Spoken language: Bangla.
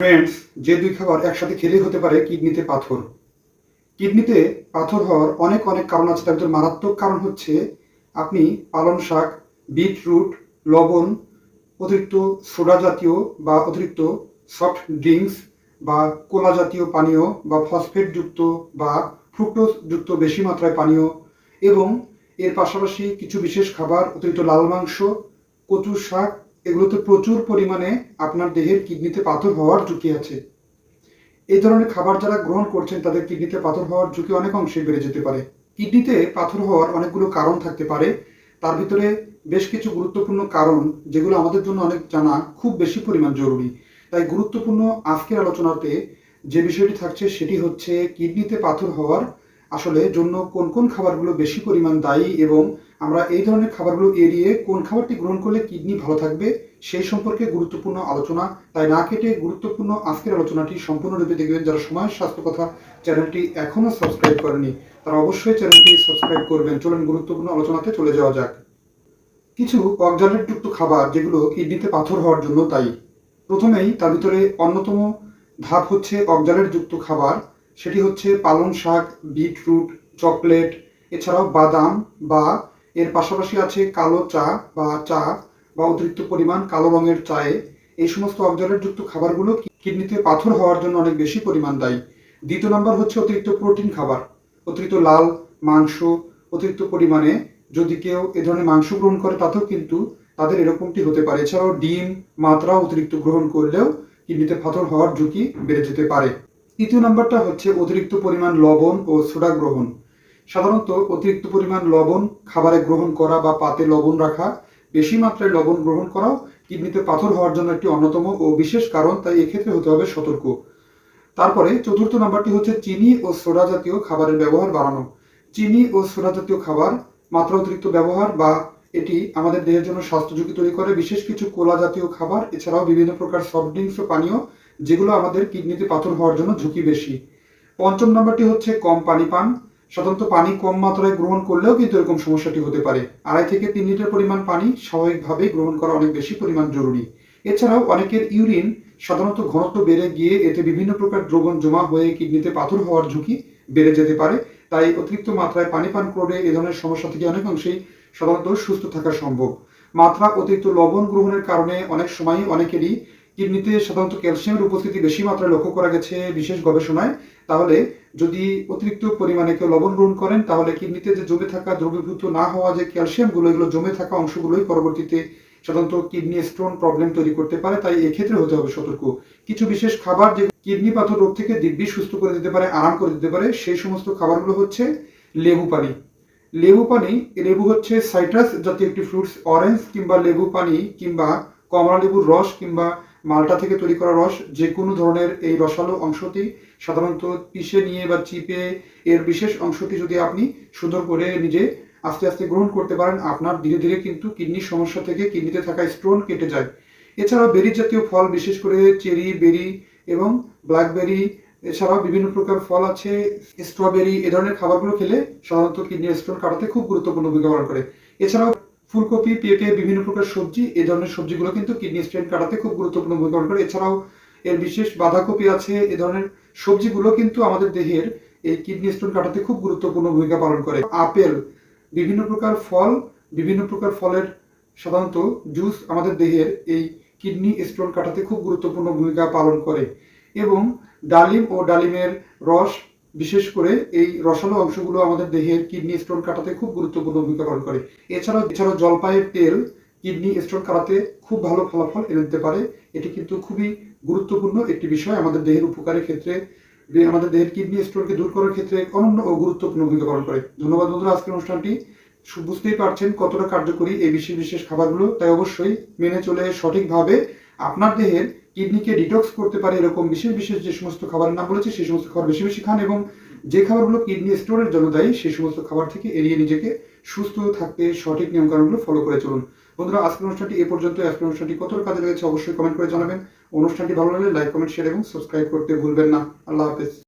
ফ্রেন্ডস যে দুই খাবার একসাথে খেলেই হতে পারে কিডনিতে পাথর। কিডনিতে পাথর হওয়ার অনেক অনেক কারণ আছে, তার ভিতরে মারাত্মক কারণ হচ্ছে আপনি পালং শাক, বিটরুট, লবণ, অতিরিক্ত সোডা জাতীয় বা অতিরিক্ত সফট ড্রিঙ্কস বা কোলা জাতীয় পানীয় বা ফসফেটযুক্ত বা ফ্রুক্টোজ যুক্ত বেশি মাত্রায় পানীয় এবং এর পাশাপাশি কিছু বিশেষ খাবার, অতিরিক্ত লাল মাংস কচু শাক এগুলোতে প্রচুর পরিমাণে আপনার দেহের কিডনিতে পাথর হওয়ার ঝুঁকি আছে। এই ধরনের খাবার যারা গ্রহণ করছেন, তাদের কিডনিতে পাথর হওয়ার ঝুঁকি অনেক অংশে বেড়ে যেতে পারে। কিডনিতে পাথর হওয়ার অনেকগুলো কারণ থাকতে পারে। তার ভিতরে বেশ কিছু গুরুত্বপূর্ণ কারণ, যেগুলো আমাদের জন্য অনেক জানা খুব বেশি পরিমাণ জরুরি। তাই গুরুত্বপূর্ণ আজকের আলোচনাতে যে বিষয়টি থাকছে, সেটি হচ্ছে কিডনিতে পাথর হওয়ার আসলে জন্য কোন কোন খাবারগুলো বেশি পরিমাণ দায়ী এবং আমরা এই ধরনের খাবারগুলো এড়িয়ে কোন খাবারটি গ্রহণ করলে কিডনি ভালো থাকবে, সেই সম্পর্কে গুরুত্বপূর্ণ আলোচনা। তাই না কেটে গুরুত্বপূর্ণ আজকের আলোচনাটি সম্পূর্ণরূপে দেখবেন। যারা সময়, স্বাস্থ্য কথা চ্যানেলটি এখনও সাবস্ক্রাইব করেনি, তারা অবশ্যই চ্যানেলটি সাবস্ক্রাইব করবেন। চলুন গুরুত্বপূর্ণ আলোচনাতে চলে যাওয়া যাক। কিছু অক্সালেটযুক্ত খাবার যেগুলো কিডনিতে পাথর হওয়ার জন্য তাই প্রথমেই তার ভিতরে অন্যতম ধাপ হচ্ছে অক্সালেটযুক্ত খাবার। সেটি হচ্ছে পালং শাক, বিটরুট, চকলেট, এছাড়াও বাদাম বা এর পাশাপাশি আছে কালো চা বা চা বা অতিরিক্ত পরিমাণ কালো রঙের চায়ে। এই সমস্ত অক্সালেটযুক্ত খাবারগুলো কিডনিতে পাথর হওয়ার জন্য অনেক বেশি পরিমাণ দায়ী। দ্বিতীয় নম্বর হচ্ছে অতিরিক্ত প্রোটিন খাবার। অতিরিক্ত লাল, মাংস, অতিরিক্ত পরিমাণে যদি কেউ এ ধরনের মাংস গ্রহণ করে, তাতেও কিন্তু তাদের এরকমটি হতে পারে। এছাড়াও ডিম, মাত্রা অতিরিক্ত গ্রহণ করলেও কিডনিতে পাথর হওয়ার ঝুঁকি বেড়ে যেতে পারে। তৃতীয় নাম্বারটা হচ্ছে অতিরিক্ত পরিমাণ লবণ ও সোডা গ্রহণ। সাধারণত অতিরিক্ত পরিমাণ লবণ, খাবারে গ্রহণ করা বা পাতে লবণ রাখা, বেশি মাত্রায় লবণ গ্রহণ করাও কিডনিতে পাথর হওয়ার জন্য একটি অন্যতম ও বিশেষ কারণ, তাই এক্ষেত্রে হতে হবে সতর্ক। তারপরে চতুর্থ নাম্বারটি হচ্ছে চিনি ও সোডা জাতীয় খাবারের ব্যবহার বাড়ানো। চিনি ও সোডা জাতীয় খাবার, মাত্রা অতিরিক্ত ব্যবহার বা এটি আমাদের দেহের জন্য স্বাস্থ্য ঝুঁকি তৈরি করে, বিশেষ কিছু কোলা জাতীয় খাবার, এছাড়াও বিভিন্ন প্রকার সফট ড্রিঙ্কস ও পানীয়, যেগুলো আমাদের কিডনিতে পাথর হওয়ার জন্য ঝুঁকি বেশি। পঞ্চম নাম্বারটি হচ্ছে কম পানি পান। সাধারণত পানি কম মাত্রায় গ্রহণ করলেও কিন্তু এরকম সমস্যাটি হতে পারে। আড়াই থেকে তিন লিটার পরিমাণ পানি স্বাভাবিকভাবেই গ্রহণ করা অনেক বেশি পরিমাণ জরুরি। এছাড়াও অনেকের ইউরিন সাধারণত ঘনত্ব বেড়ে গিয়ে এতে বিভিন্ন প্রকার দ্রবণ জমা হয়ে কিডনিতে পাথর হওয়ার ঝুঁকি বেড়ে যেতে পারে। তাই অতিরিক্ত মাত্রায় পানি পান করে এ ধরনের সমস্যা থেকে অনেক অংশেই সাধারণত সুস্থ থাকা সম্ভব। মাত্রা অতিরিক্ত লবণ গ্রহণের কারণে অনেক সময় অনেকেরই কিডনিতে সাধারণত ক্যালসিয়ামের উপস্থিতি বেশি মাত্রায় লক্ষ্য করা গেছে বিশেষ গবেষণায়। তাহলে যদি অতিরিক্ত পরিমাণে কেউ লবণ গ্রহণ করেন, তাহলে কিডনিতে যে জমে থাকা দ্রবীভূত না হওয়া যে ক্যালসিয়ামগুলো, এগুলো জমে থাকা অংশগুলোই পরবর্তীতে সাধারণত কিডনি স্টোন প্রবলেম তৈরি করতে পারে। তাই এক্ষেত্রে হতে হবে সতর্ক। কিছু বিশেষ খাবার যে কিডনি পাথর রোগ থেকে দিব্যি সুস্থ করে দিতে পারে, আরাম করে দিতে পারে, সেই সমস্ত খাবারগুলো হচ্ছে লেবু পানি। লেবু পানি, লেবু হচ্ছে সাইট্রাস জাতীয় একটি ফ্রুটস, অরেঞ্জ কিংবা লেবু পানি কিংবা কমলা লেবুর রস কিংবা মালটা থেকে তৈরি করা রস যে কোনো ধরনের এই রসালো অংশটি সাধারণত পিষে নিয়ে বা চিপে, এর বিশেষ অংশটি যদি আপনি সুন্দর করে নিজে আস্তে আস্তে গ্রহণ করতে পারেন, আপনার ধীরে ধীরে কিন্তু কিডনির সমস্যা থেকে কিডনিতে থাকা স্টোন কেটে যায়। এছাড়াও বেরি জাতীয় ফল, বিশেষ করে চেরি, বেরি এবং ব্ল্যাকবেরি, এছাড়াও বিভিন্ন প্রকার ফল আছে, স্ট্রবেরি, এ ধরনের খাবারগুলো খেলে সাধারণত কিডনির স্টোন কাটাতে খুব গুরুত্বপূর্ণ ভূমিকা পালন করে। এছাড়াও ফুলকপি, পেঁপে, বিভিন্ন প্রকার সবজি এই ধরনের সবজিগুলো কিন্তু কিডনি স্টোন কাটাতে খুব গুরুত্বপূর্ণ ভূমিকা পালন করে। এছাড়াও এর বিশেষ বাঁধাকপি আছে, এ ধরনের সবজিগুলো কিন্তু আমাদের দেহের এই কিডনি স্টোন কাটাতে খুব গুরুত্বপূর্ণ ভূমিকা পালন করে। আপেল, বিভিন্ন প্রকার ফল, বিভিন্ন প্রকার ফলের সাধারণত জুস আমাদের দেহের এই কিডনি স্টোন কাটাতে খুব গুরুত্বপূর্ণ ভূমিকা পালন করে। এবং ডালিম ও ডালিমের রস বিশেষ করে এই রসালো অংশগুলো আমাদের দেহের কিডনি স্টোন কাটাতে খুব গুরুত্বপূর্ণ ভূমিকা পালন করে। এছাড়াও এছাড়াও জলপাইয়ের তেল কিডনি স্টোন কাটাতে খুব ভালো ফলাফল এনে দিতে পারে। এটি কিন্তু খুবই গুরুত্বপূর্ণ একটি বিষয় আমাদের দেহের উপকারের ক্ষেত্রে। আমাদের দেহের কিডনি স্টোনকে দূর করার ক্ষেত্রে অনন্য ও গুরুত্বপূর্ণ ভূমিকা পালন করে। ধন্যবাদ বন্ধুরা, আজকের অনুষ্ঠানটি বুঝতেই পারছেন কতটা কার্যকরী এই বিশেষ বিশেষ খাবারগুলো। তাই অবশ্যই মেনে চলে সঠিকভাবে আপনার দেহের কিডনিকে ডিটক্স করতে পারে এরকম বিশেষ বিশেষ যে সমস্ত খাবারের নাম বলেছে, সেই সমস্ত খাবার বেশি বেশি খান এবং যে খাবারগুলো কিডনি স্টোরের জন্য দায়ী, সেই সমস্ত খাবার থেকে এড়িয়ে নিজেকে সুস্থ থাকতে সঠিক নিয়মকানুনগুলো ফলো করে চলুন। বন্ধুরা, আজকের অনুষ্ঠানটি এ পর্যন্ত। আজকের অনুষ্ঠানটি কতটা কাজে লেগেছে অবশ্যই কমেন্ট করে জানাবেন। অনুষ্ঠানটি ভালো লাগলে লাইক কমেন্ট শেয়ার এবং সাবস্ক্রাইব করতে ভুলবেন না। আল্লাহ হাফেজ।